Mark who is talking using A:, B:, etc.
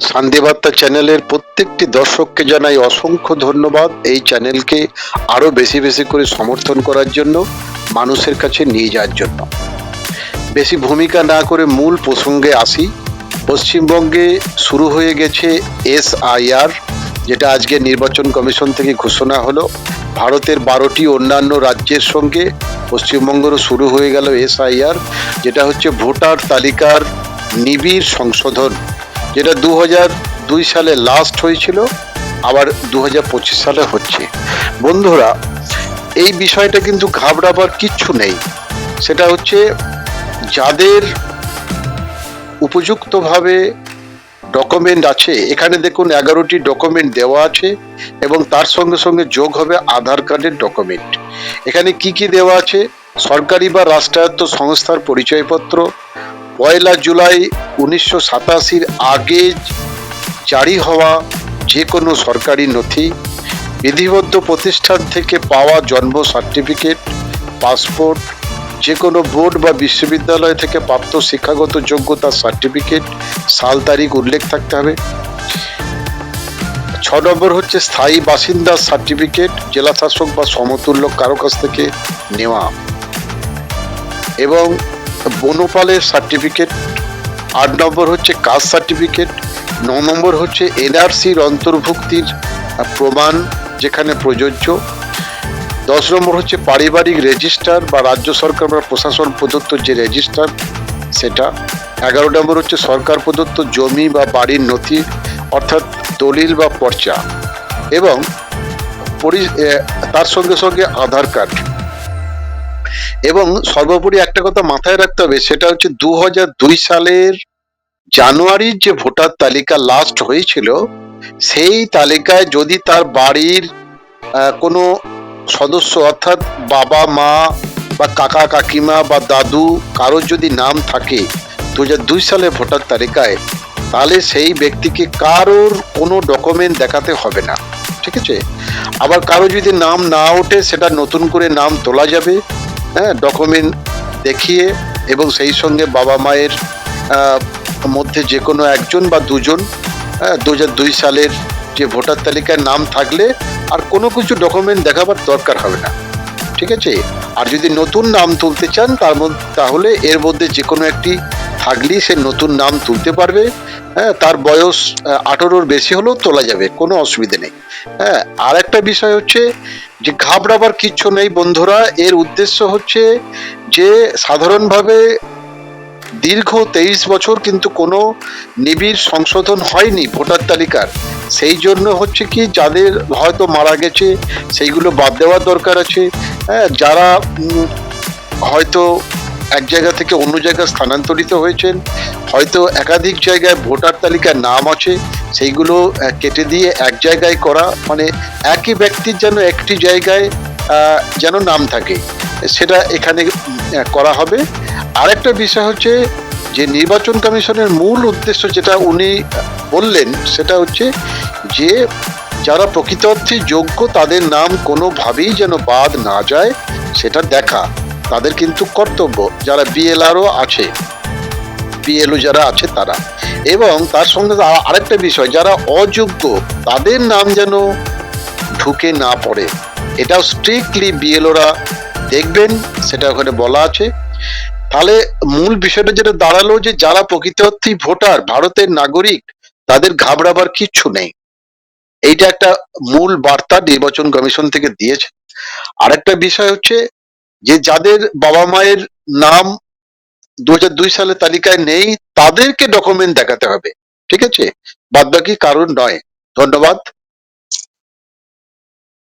A: শান্তিবার্তা চ্যানেলের প্রত্যেকটি দর্শককে জানাই অসংখ্য ধন্যবাদ এই চ্যানেলকে আরও বেশি বেশি করে সমর্থন করার জন্য, মানুষের কাছে নিয়ে যাওয়ার জন্য। বেশি ভূমিকা না করে মূল প্রসঙ্গে আসি। পশ্চিমবঙ্গে শুরু হয়ে গেছে এসআইআর, যেটা আজকে নির্বাচন কমিশন থেকে ঘোষণা হলো। ভারতের বারোটি অন্যান্য রাজ্যের সঙ্গে পশ্চিমবঙ্গেরও শুরু হয়ে গেল এসআইআর, যেটা হচ্ছে ভোটার তালিকার নিবিড় সংশোধন। যেটা দু দুই সালে লাস্ট হয়েছিল, আবার দু পঁচিশ সালে হচ্ছে। বন্ধুরা, এই বিষয়টা কিন্তু ঘাবড়াবার কিচ্ছু নেই। সেটা হচ্ছে যাদের উপযুক্তভাবে ডকুমেন্ট আছে, এখানে দেখুন এগারোটি ডকুমেন্ট দেওয়া আছে, এবং তার সঙ্গে সঙ্গে যোগ হবে আধার কার্ডের ডকুমেন্ট এখানে কি কি দেওয়া আছে? সরকারি বা রাষ্ট্রায়ত্ত সংস্থার পরিচয়পত্র, পয়লা জুলাই উনিশশো সাতাশির আগে জারি হওয়া যে কোনো সরকারি নথি, বিধিবদ্ধ প্রতিষ্ঠান থেকে পাওয়া জন্ম সার্টিফিকেট, পাসপোর্ট যে কোনো বোর্ড বা বিশ্ববিদ্যালয় থেকে প্রাপ্ত শিক্ষাগত যোগ্যতা সার্টিফিকেট, সাল তারিখ উল্লেখ থাকতে হবে। ছ নম্বর হচ্ছে স্থায়ী বাসিন্দার সার্টিফিকেট জেলা শাসক বা সমতুল্য কারও কাছ থেকে নেওয়া। এবং বনপালের সার্টিফিকেট আট নম্বর হচ্ছে কাস্ট সার্টিফিকেট ন নম্বর হচ্ছে এনআরসির অন্তর্ভুক্তির প্রমাণ যেখানে প্রযোজ্য। দশ নম্বর হচ্ছে পারিবারিক রেজিস্টার বা রাজ্য সরকার বা প্রশাসন প্রদত্ত যে রেজিস্টার সেটা। এগারো নম্বর হচ্ছে সরকার প্রদত্ত জমি বা বাড়ির নথি, অর্থাৎ দলিল বা পর্চা। এবং তার সঙ্গে সঙ্গে আধার কার্ড এবং সর্বোপরি একটা কথা মাথায় রাখতে হবে, সেটা হচ্ছে দু দুই সালের জানুয়ারির যে ভোটার তালিকা লাস্ট হয়েছিল, সেই তালিকায় যদি তার বাড়ির কোনো সদস্য অর্থাৎ বাবা, মা বা কাকা, কাকিমা বা দাদু কারোর যদি নাম থাকে দু দুই সালের ভোটার তালিকায়, তাহলে সেই ব্যক্তিকে কারোর কোনো ডকুমেন্ট দেখাতে হবে না। ঠিক আছে? আবার কারও যদি নাম না ওঠে, সেটা নতুন করে নাম তোলা যাবে। হ্যাঁ ডকুমেন্ট দেখিয়ে এবং সেই সঙ্গে বাবা মায়ের মধ্যে যে কোনো একজন বা দুজন হ্যাঁ দু দুই সালের যে ভোটার তালিকায় নাম থাকলে আর কোনো কিছু ডকুমেন্ট দেখাবার দরকার হবে না, ঠিক আছে? আর যদি নতুন নাম তুলতে চান, তার মধ্যে, তাহলে এর মধ্যে যে কোনো একটি থাকলেই সে নতুন নাম তুলতে পারবে। হ্যাঁ তার বয়স আঠারোর বেশি হলেও তোলা যাবে, কোনো অসুবিধে নেই। হ্যাঁ আর একটা বিষয় হচ্ছে যে ঘাবড়াবার কিচ্ছু নেই বন্ধুরা, এর উদ্দেশ্য হচ্ছে যে সাধারণভাবে দীর্ঘ তেইশ বছর কিন্তু কোনো নিবিড় সংশোধন হয়নি ভোটার তালিকার। সেই জন্য হচ্ছে কি, যাদের হয়তো মারা গেছে, সেইগুলো বাদ দেওয়ার দরকার আছে। হ্যাঁ যারা হয়তো এক জায়গা থেকে অন্য জায়গায় স্থানান্তরিত হয়েছেন। হয়তো একাধিক জায়গায় ভোটার তালিকায় নাম আছে, সেইগুলো কেটে দিয়ে এক জায়গায় করা মানে একই ব্যক্তির যেন একটি জায়গায় যেন নাম থাকে, সেটা এখানে করা হবে। আরেকটা বিষয় হচ্ছে যে নির্বাচন কমিশনের মূল উদ্দেশ্য যেটা উনি বললেন, সেটা হচ্ছে যে যারা প্রকৃত অর্থে যোগ্য তাদের নাম কোনোভাবেই যেন বাদ না যায়, সেটা দেখা। তাদের কিন্তু কর্তব্য যারা বিএলআরও আছে বিএলও যারা আছে তারা। এবং তার সঙ্গে আরেকটা বিষয়, যারা অযোগ্য, তাদের নাম যেন ঢুকে না পড়ে। এটাও স্ট্রিক্টলি বিএলওরা দেখবেন, সেটা ওখানে বলা আছে। তাহলে মূল বিষয়টা যেটা দাঁড়াল যে যারা প্রকৃত অর্থেই ভোটার, ভারতের নাগরিক, তাদের ঘাবড়াবার কিচ্ছু নেই। এইটা একটা মূল বার্তা নির্বাচন কমিশন থেকে দিয়েছে। আরেকটা বিষয় হচ্ছে যে যাদের বাবা মায়ের নাম দু সালের তালিকায় নেই, তাদেরকে ডকুমেন্ট দেখাতে হবে। ঠিক আছে? বাদ বাকি কারণ নয়। ধন্যবাদ।